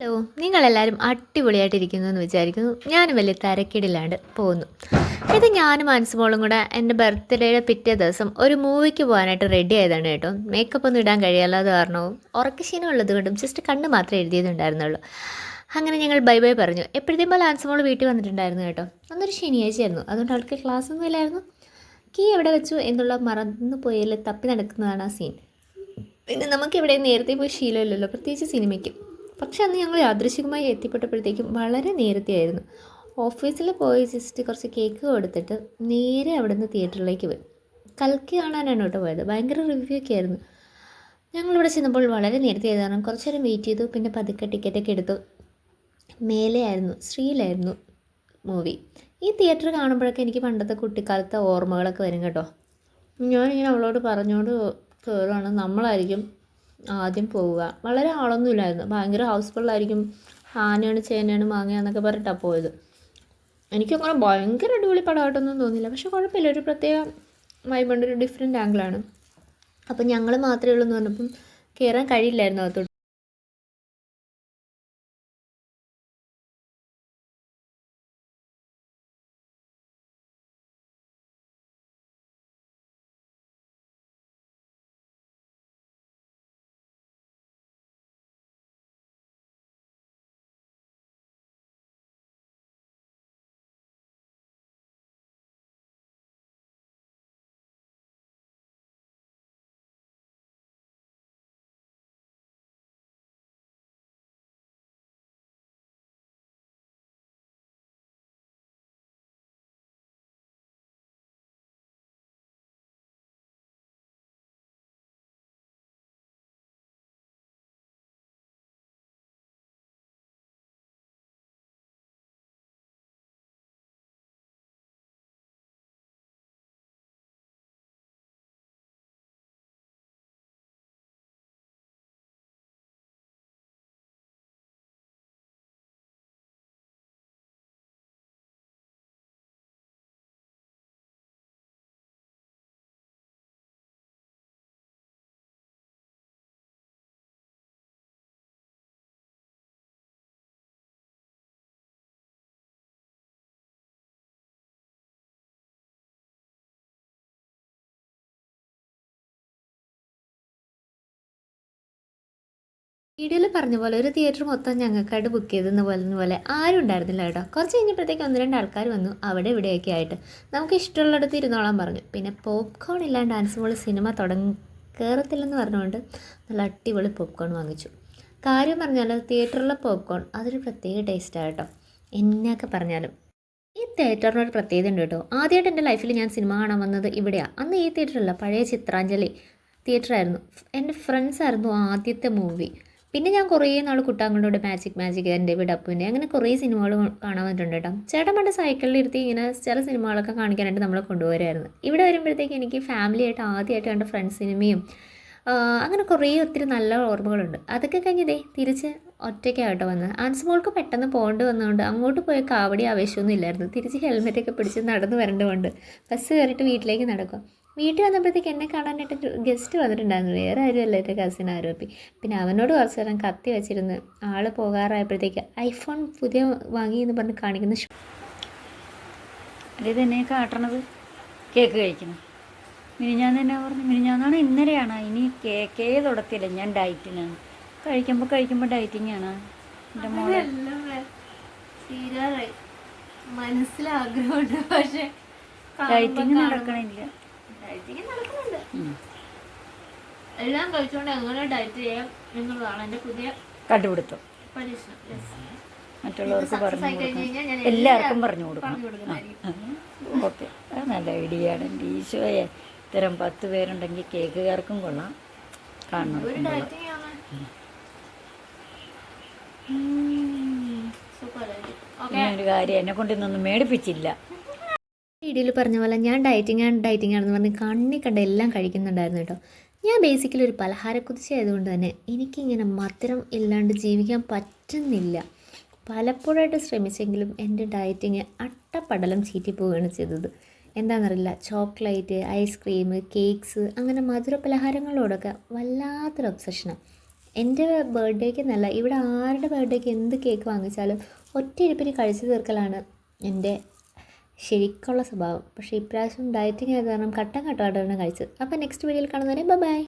Hello നിങ്ങളെല്ലാവരും അടിപൊളിയായിട്ടിരിക്കുന്നു എന്ന് വിചാരിക്കുന്നു. ഞാനും വലിയ തിരക്കിടില്ലാണ്ട് പോകുന്നു. ഇത് ഞാനും മനസ്സുമോളും കൂടെ എന്റെ ബർത്ത്ഡേയുടെ പിറ്റേ ദിവസം ഒരു മൂവിക്ക് പോകാനായിട്ട് റെഡി ആയതാണ് കേട്ടോ. മേക്കപ്പ് ഒന്നും ഇടാൻ കഴിയാല്ലാതെ കാരണവും ഉറക്കശീനം ഉള്ളത് കൊണ്ടും ജസ്റ്റ് കണ്ണ് മാത്രമേ എഴുതിയതുണ്ടായിരുന്നുള്ളൂ അങ്ങനെ ഞങ്ങൾ ബൈ ബൈ പറഞ്ഞു. എപ്പോഴത്തേക്കും പോലെ ആൻസുമോൾ വീട്ടിൽ വന്നിട്ടുണ്ടായിരുന്നു കേട്ടോ. അന്നൊരു ശനിയാഴ്ചയായിരുന്നു. അതുകൊണ്ട് അവൾക്ക് ക്ലാസ് ഒന്നും ഇല്ലായിരുന്നു. കീ എവിടെ വെച്ചു എന്നുള്ള മറന്നു പോയതിൽ തപ്പി നടക്കുന്നതാണ് ആ സീൻ പിന്നെ നമുക്കിവിടെ നേരത്തെ പോയി ശീലമില്ലല്ലോ. പ്രത്യേകിച്ച് സിനിമയ്ക്ക് പക്ഷെ അന്ന് ഞങ്ങൾ യാദൃശികമായി എത്തിപ്പെട്ടപ്പോഴത്തേക്കും വളരെ നേരത്തെ ആയിരുന്നു ഓഫീസിൽ പോയി ജസ്റ്റ് കുറച്ച് കേക്ക് കൊടുത്തിട്ട് നേരെ അവിടുന്ന് തിയേറ്ററിലേക്ക് പോയി. കൽക്കി കാണാനാണ് കേട്ടോ പോയത്? ഭയങ്കര റിവ്യൂ ഒക്കെ ആയിരുന്നു. ഞങ്ങളിവിടെ ചെന്നപ്പോൾ വളരെ നേരത്തെ ആയതാണ് കുറച്ച് നേരം വെയിറ്റ് ചെയ്തു. പിന്നെ പതുക്കെ ടിക്കറ്റൊക്കെ എടുത്തു. മേലെ ആയിരുന്നു ശ്രീയിലായിരുന്നു മൂവി. ഈ തിയേറ്റർ കാണുമ്പോഴൊക്കെ എനിക്ക് പണ്ടത്തെ കുട്ടിക്കാലത്തെ ഓർമ്മകളൊക്കെ വരും കേട്ടോ. ഞാനിങ്ങനെ അവളോട് പറഞ്ഞോണ്ട് കയറുകയാണ് നമ്മളായിരിക്കും ആദ്യം പോവുക. വളരെ ആളൊന്നുമില്ലായിരുന്നു ഭയങ്കര ഹൗസ്ഫുള്ളായിരിക്കും ആനയാണ് ചേനയാണ് മാങ്ങയാന്നൊക്കെ പറഞ്ഞിട്ടാണ് പോയത്. എനിക്കങ്ങനെ ഭയങ്കര അടിപൊളി പടമായിട്ടൊന്നും തോന്നിയില്ല. പക്ഷെ കുഴപ്പമില്ല. ഒരു പ്രത്യേക വൈബുണ്ട് ഒരു ഡിഫറെന്റ് ആംഗിളാണ് അപ്പം ഞങ്ങൾ മാത്രമേ ഉള്ളൂ എന്ന് പറഞ്ഞപ്പം കയറാൻ കഴിയില്ലായിരുന്നു അകത്തോട്ട്. വീഡിയോയിൽ പറഞ്ഞ പോലെ ഒരു തിയേറ്റർ മൊത്തം ഞങ്ങൾക്കായിട്ട് ബുക്ക് ചെയ്തെന്ന് പറഞ്ഞ പോലെ ആരും ഉണ്ടായിരുന്നില്ല കേട്ടോ. കുറച്ച് കഴിഞ്ഞപ്പോഴത്തേക്ക് ഒന്ന് രണ്ട് ആൾക്കാർ വന്നു. അവിടെ ഇവിടെയൊക്കെ ആയിട്ട്. നമുക്ക് ഇഷ്ടമുള്ളിടത്ത് ഇരുന്നോളാൻ പറഞ്ഞു. പിന്നെ പോപ്കോൺ ഇല്ലാണ്ട് ഡാൻസ് പോലെ സിനിമ തുടങ്ങി കയറത്തില്ലെന്ന് പറഞ്ഞുകൊണ്ട് നല്ല അടിപൊളി പോപ്കോൺ വാങ്ങിച്ചു. കാര്യം പറഞ്ഞാൽ തിയേറ്ററിലെ പോപ്കോൺ അതൊരു പ്രത്യേക ടേസ്റ്റാണ് കേട്ടോ. എന്നൊക്കെ പറഞ്ഞാലും. ഈ തിയേറ്ററിന് ഒരു പ്രത്യേകത ഉണ്ട് കേട്ടോ. ആദ്യമായിട്ട് എന്റെ ലൈഫിൽ ഞാൻ സിനിമ കാണാൻ വന്നത് ഇവിടെയാണ് അന്ന് ഈ തിയേറ്ററല്ല പഴയ ചിത്രാഞ്ജലി തിയേറ്ററായിരുന്നു എന്റെ ഫ്രണ്ട്സ് ആയിരുന്നു ആദ്യത്തെ മൂവി പിന്നെ ഞാൻ കുറേ നാൾ കുട്ടാങ്കളോട് മാജിക് മാജിക് എന്റെ വിടപ്പിന്റെ അങ്ങനെ കുറേ സിനിമകൾ കാണാൻ വന്നിട്ടുണ്ട് കേട്ടോ ചേട്ടൻ പണ്ട് സൈക്കിളിലിരുത്തി ഇങ്ങനെ ചില സിനിമകളൊക്കെ കാണിക്കാനായിട്ട് നമ്മളെ കൊണ്ടുപോരായിരുന്നു ഇവിടെ വരുമ്പോഴത്തേക്ക് എനിക്ക് ഫാമിലി ആയിട്ട് ആദ്യമായിട്ട് കണ്ട ഫ്രണ്ട് സിനിമയും അങ്ങനെ കുറേ ഒത്തിരി നല്ല ഓർമ്മകളുണ്ട്. അതൊക്കെ കഴിഞ്ഞതേ തിരിച്ച് ഒറ്റയ്ക്കായിട്ട് വന്നത് ആൻസ്മോൾക്ക് പെട്ടെന്ന് പോകേണ്ടി വന്നതുകൊണ്ട് അങ്ങോട്ട് പോയ കാവടി ആവേശമൊന്നും ഇല്ലായിരുന്നു. തിരിച്ച് ഹെൽമെറ്റൊക്കെ പിടിച്ച് നടന്നു വരേണ്ടതുകൊണ്ട് ബസ് കയറിയിട്ട് വീട്ടിലേക്ക് നടക്കും. വീട്ടിൽ വന്നപ്പോഴത്തേക്ക് എന്നെ കാണാനായിട്ട് ഗസ്റ്റ് വന്നിട്ടുണ്ടായിരുന്നു. വേറെ ആരുമല്ല എന്റെ കസിൻ ആരോപി പിന്നെ അവനോട് കുറച്ച് നേരം കത്തി വെച്ചിരുന്ന് ആൾ പോകാറായപ്പോഴത്തേക്ക് ഐഫോൺ പുതിയ വാങ്ങി എന്ന് പറഞ്ഞ് കാണിക്കുന്ന ഷോ ഇത് എന്നെ കാട്ടണത് കേക്ക് കഴിക്കണം മിനിഞ്ഞാന്ന് തന്നെ പറഞ്ഞു? മിനിഞ്ഞാന്നാണ് ഇന്നലെയാണ്? ഇനി കേക്കേ തുടത്തില്ല. ഞാൻ ഡയറ്റിനാണ് കഴിക്കുമ്പോൾ കഴിക്കുമ്പോൾ ഡയറ്റിംഗ് ആണ്. എന്റെ മോളെ മനസ്സിലാഗ്രഹമുണ്ട് പക്ഷേ ഡയറ്റിങ് നടക്കണില്ല. എല്ലാം കഴിച്ചുകൊണ്ട് എങ്ങനെ ഡയറ്റ് ചെയ്യാം എന്നുള്ളതാണ് എന്റെ പുതിയ കണ്ടുപിടുത്തം. മറ്റുള്ളവർക്ക് പറഞ്ഞു കൊടുക്കണം എല്ലാവർക്കും പറഞ്ഞു കൊടുക്കണം. ഓക്കെ. അത് നല്ല ഐഡിയ ആണ്. എന്റെ ഈശോയെ ഇത്തരം പത്ത് പേരുണ്ടെങ്കിൽ കേക്കുകാർക്കും കൊള്ളാം. ഒരു കാണുന്നവർക്കും കൊള്ളാം ഡയറ്റിംഗ് ആണ് സൂപ്പർ പിന്നെ ഒരു കാര്യം എന്നെ കൊണ്ട് ഇന്നൊന്നും മേടിപ്പിച്ചില്ല. വീഡിയോയിൽ പറഞ്ഞ പോലെ ഞാൻ ഡയറ്റിംഗ് ആണ് ഡയറ്റിംഗ് ആണെന്ന് പറഞ്ഞ് കണ്ണി കണ്ട എല്ലാം കഴിക്കുന്നുണ്ടായിരുന്നു കേട്ടോ. ഞാൻ ബേസിക്കലി ഒരു പലഹാരക്കുതിച്ച ആയതുകൊണ്ട് തന്നെ എനിക്കിങ്ങനെ മധുരം ഇല്ലാണ്ട് ജീവിക്കാൻ പറ്റുന്നില്ല. പലപ്പോഴായിട്ട് ശ്രമിച്ചെങ്കിലും എന്റെ ഡയറ്റിങ് അട്ടപ്പടലം ചീറ്റിപ്പോവുകയാണ് ചെയ്തത്. എന്താണെന്നറിയില്ല ചോക്ലേറ്റ് ഐസ്ക്രീം കേക്ക്സ് അങ്ങനെ മധുര പലഹാരങ്ങളോടൊക്കെ വല്ലാത്തൊരു ഒബ്സഷനാണ് എന്റെ ബർത്ത്ഡേക്ക് എന്നല്ല ഇവിടെ ആരുടെ ബർത്ത്ഡേക്ക് എന്ത് കേക്ക് വാങ്ങിച്ചാലും ഒറ്റ ഇരിപ്പിന് കഴിച്ചു തീർക്കലാണ് എന്റെ ശരിക്കുള്ള സ്വഭാവം. പക്ഷേ ഇപ്രാവശ്യം ഡയറ്റിങ് ആയത് കാരണം ഘട്ടം ഘട്ടമായിട്ടാണ് കഴിച്ചത്. അപ്പോൾ നെക്സ്റ്റ് വീഡിയോയിൽ കാണുന്നവരെ ബൈ.